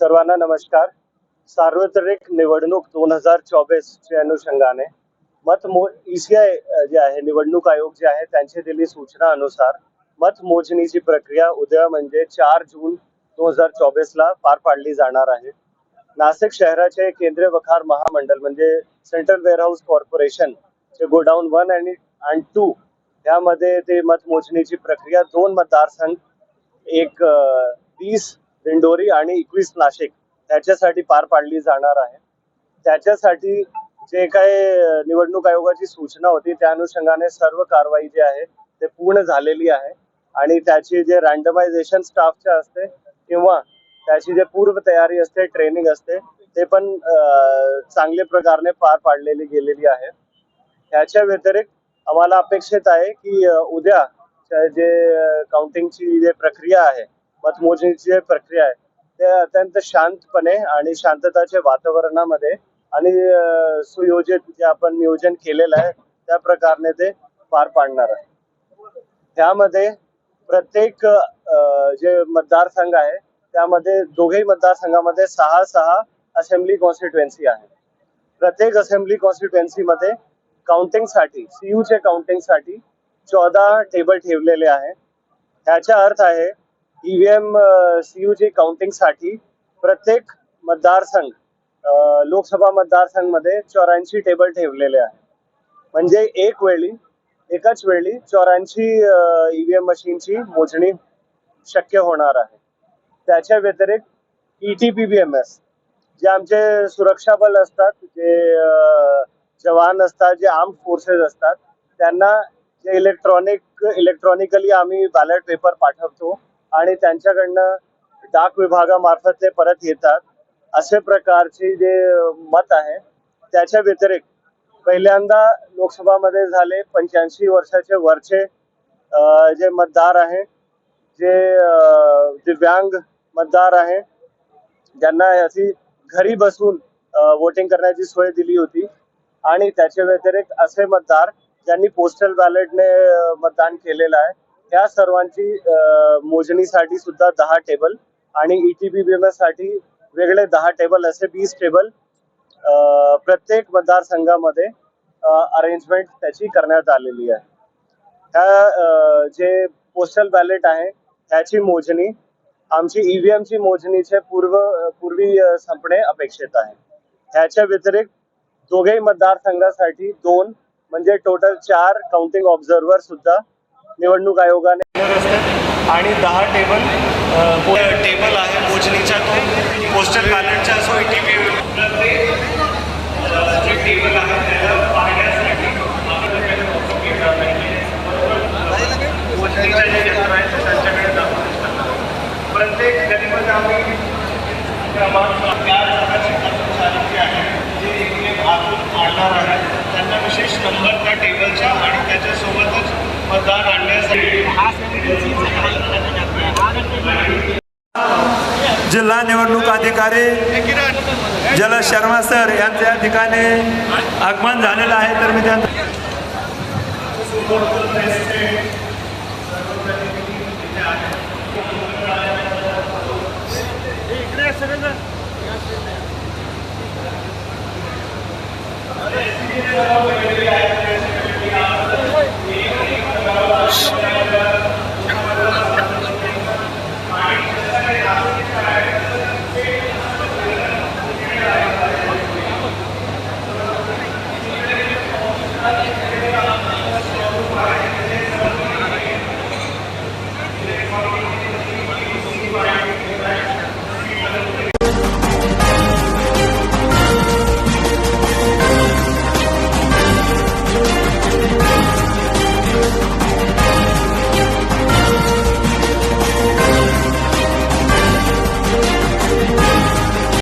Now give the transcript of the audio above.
सर्वांना नमस्कार. सार्वत्रिक निवडणूक दोन हजार चोवीसच्या अनुषंगाने मत मो ईसीआय जे आहे निवडणूक आयोग जे आहे त्यांची दिली सूचना अनुसार मतमोजणीची प्रक्रिया उद्या म्हणजे चार जून दोन हजार चोवीस ला पार पाडली जाणार आहे. नाशिक शहराचे केंद्रीय वखार महामंडळ म्हणजे सेंट्रल वेअरहाऊस कॉर्पोरेशन चे गोडाऊन वन आणि अँड टू यामध्ये ते मतमोजणीची प्रक्रिया दोन मतदारसंघ एक वीस दिंडोरी आणि एकवीस नाशिक त्याच्यासाठी पार पाडली जाणार आहे. त्याच्यासाठी जे काय निवडणूक आयोगाची सूचना होती त्या अनुषंगाने सर्व कारवाई जी आहे ते पूर्ण झालेली आहे. आणि त्याची जे रँडमायझेशन स्टाफचे असते किंवा त्याची जे पूर्व तयारी असते ट्रेनिंग असते ते पण चांगल्या प्रकारे पार पाडलेली गेलेली आहे. ह्याच्या व्यतिरिक्त आम्हाला अपेक्षित आहे की उद्या जे काउंटिंगची जे प्रक्रिया आहे मतमोजणीची जी प्रक्रिया आहे ते अत्यंत शांतपणे आणि शांतताच्या वातावरणामध्ये आणि सुयोजित जे आपण नियोजन केलेलं आहे त्या प्रकारे ते पार पाडणार आहे. त्यामध्ये प्रत्येक जे मतदारसंघ आहे त्यामध्ये दोघेही मतदारसंघामध्ये सहा सहा असेंब्ली कॉन्स्टिट्युएन्सी आहे प्रत्येक असेंब्ली कॉन्स्टिट्युएन्सीमध्ये काउंटिंगसाठी सी साठी चे चौदा टेबल ठेवलेले आहे ह्याचा अर्थ आहे ईव्हीएम सीयू ची काउंटिंगसाठी प्रत्येक मतदारसंघ लोकसभा मतदारसंघमध्ये चौऱ्याऐंशी टेबल ठेवलेले आहे म्हणजे एक वेळी एकाच वेळी चौऱ्याऐंशी ईव्हीएम मशीनची मोजणी शक्य होणार आहे. त्याच्या व्यतिरिक्त E ईटीपीबीएमएस जे आमचे सुरक्षा बल असतात जे जवान असतात जे आर्म फोर्सेस असतात त्यांना जे इलेक्ट्रॉनिक इलेक्ट्रॉनिकली आम्ही बॅलेट पेपर पाठवतो आणि त्यांच्याकडनं डाक विभागामार्फत ते परत येतात. असे प्रकारचे जे मत आहे त्याच्या व्यतिरिक्त पहिल्यांदा लोकसभामध्ये झाले पंच्याऐंशी वर्षाचे वरचे जे मतदार आहे जे दिव्यांग मतदार आहे ज्यांना अशी घरी बसून वोटिंग करण्याची सोय दिली होती. आणि त्याच्या व्यतिरिक्त असे मतदार ज्यांनी पोस्टल बॅलेटने मतदान केलेलं आहे त्या सर्वांची मोजणीसाठी सुद्धा दहा टेबल आणि ईटीबी ईटीबीबीएमएससाठी वेगळे दहा टेबल असे वीस टेबल प्रत्येक मतदारसंघामध्ये अरेंजमेंट त्याची करण्यात आलेली आहे. ह्या जे पोस्टल बॅलेट आहे त्याची मोजणी आमची ईव्हीएमची मोजणीचे पूर्व पूर्वी संपणे अपेक्षित आहे. ह्याच्या व्यतिरिक्त दोघेही मतदारसंघासाठी दोन म्हणजे टोटल चार काउंटिंग ऑब्झर्वर सुद्धा निवडणूक आयोगाने. आणि दहा टेबल टेबल आहे मोजणीच्या तो. पोस्टल बॅलेटच्या असो जे टेबल आहे त्याला पाहण्यासाठी मोजणीच्या जे यंत्र आहेत ते त्यांच्याकडे प्रत्येक आम्ही क्रमांक त्या प्रकारची कर्मचारी जे आहे जे एकमेक आतून आहे त्यांना विशेष नंबर त्या टेबलच्या आणि त्याच्यासोबतच मतदान आणण्यासाठी जिल्हा निवडणूक अधिकारी जल शर्मा सर यांच्या ठिकाणी आगमन झालेलं आहे तर मी त्यांना